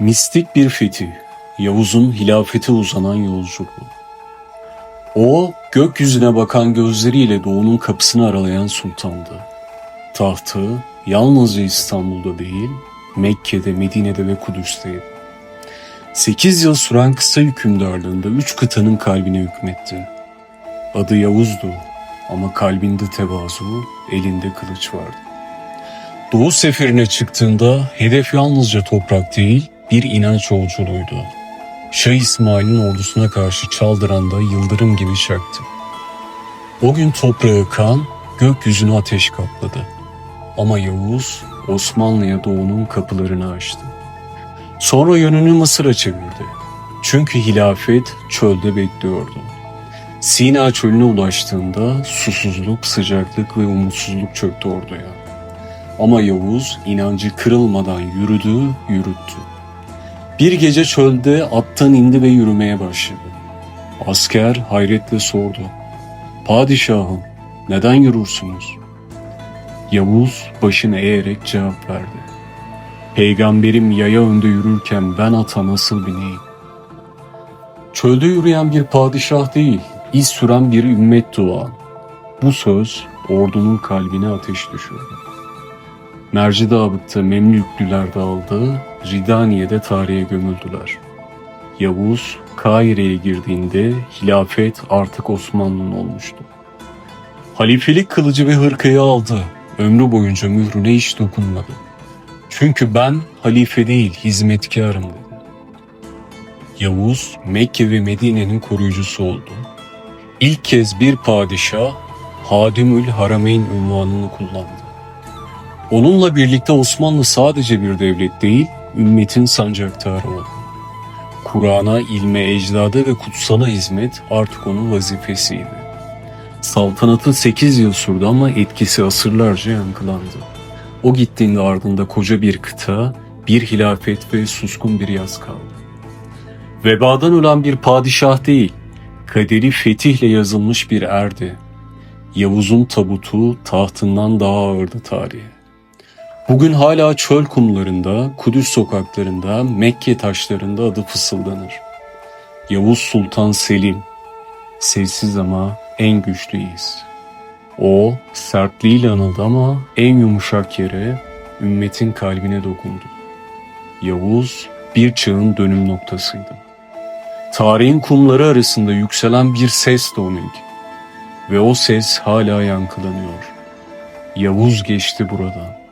Mistik bir fetih, Yavuz'un hilafete uzanan yolculuğu. O, gökyüzüne bakan gözleriyle doğunun kapısını aralayan sultandı. Tahtı yalnızca İstanbul'da değil, Mekke'de, Medine'de ve Kudüs'teydi. Sekiz yıl süren kısa hükümdarlığında üç kıtanın kalbine hükmetti. Adı Yavuz'du ama kalbinde tevazu, elinde kılıç vardı. Doğu seferine çıktığında hedef yalnızca toprak değil, bir inanç yolculuğuydu. Şah İsmail'in ordusuna karşı çaldıran da yıldırım gibi çaktı. O gün toprağı kan, gökyüzünü ateş kapladı. Ama Yavuz Osmanlı'ya doğunun kapılarını açtı. Sonra yönünü Mısır'a çevirdi. Çünkü hilafet çölde bekliyordu. Sina çölüne ulaştığında susuzluk, sıcaklık ve umutsuzluk çöktü orduya. Ama Yavuz inancı kırılmadan yürüdü, yürüttü. Bir gece çölde attan indi ve yürümeye başladı. Asker hayretle sordu. Padişahım, neden yürürsünüz? Yavuz başını eğerek cevap verdi. Peygamberim yaya önde yürürken ben ata nasıl bineyim? Çölde yürüyen bir padişah değil, iz süren bir ümmet duan. Bu söz ordunun kalbine ateş düşürdü. Mercidabık'ta Memlüklüler dağıldı, Ridaniye'de tarihe gömüldüler. Yavuz, Kahire'ye girdiğinde hilafet artık Osmanlı'nın olmuştu. Halifelik kılıcı ve hırkayı aldı. Ömrü boyunca mührüne hiç dokunmadı. Çünkü ben halife değil hizmetkarım dedi. Yavuz, Mekke ve Medine'nin koruyucusu oldu. İlk kez bir padişah Hadimül Harameyn unvanını kullandı. Onunla birlikte Osmanlı sadece bir devlet değil, ümmetin sancaktarı oldu. Kur'an'a, ilme, ecdada ve kutsala hizmet artık onun vazifesiydi. Saltanatı 8 yıl sürdü ama etkisi asırlarca yankılandı. O gittiğinde ardında koca bir kıta, bir hilafet ve suskun bir yaz kaldı. Vebadan ölen bir padişah değil, kaderi fetihle yazılmış bir erdi. Yavuz'un tabutu tahtından daha ağırdı tarihe. Bugün hala çöl kumlarında, Kudüs sokaklarında, Mekke taşlarında adı fısıldanır. Yavuz Sultan Selim, sessiz ama en güçlüyüz. O sertliğiyle anıldı ama en yumuşak yere, ümmetin kalbine dokundu. Yavuz bir çağın dönüm noktasıydı. Tarihin kumları arasında yükselen bir ses de onunki. Ve o ses hala yankılanıyor. Yavuz geçti buradan.